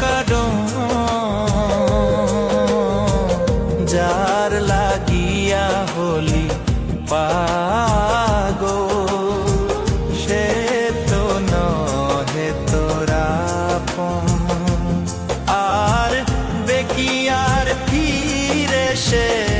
কারণ যার লাগিয়া হলি পাগো সে তো নহে তোরা আর বেকিয়ার ফিরে সে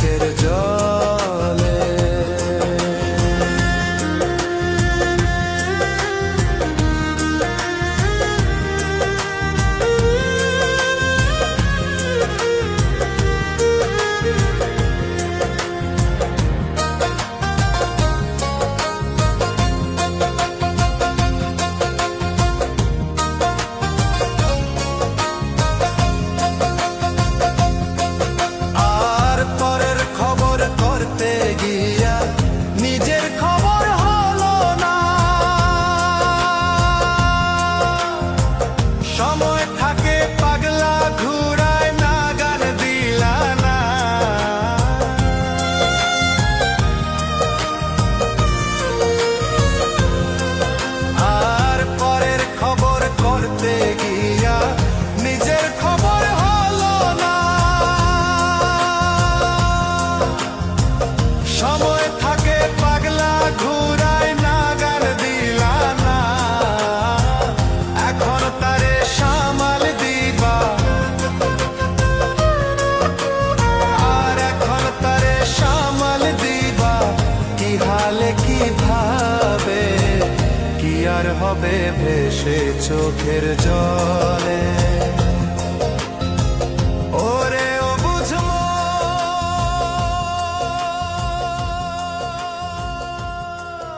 সময় থাকে হবে ভেসে চোখের জলে?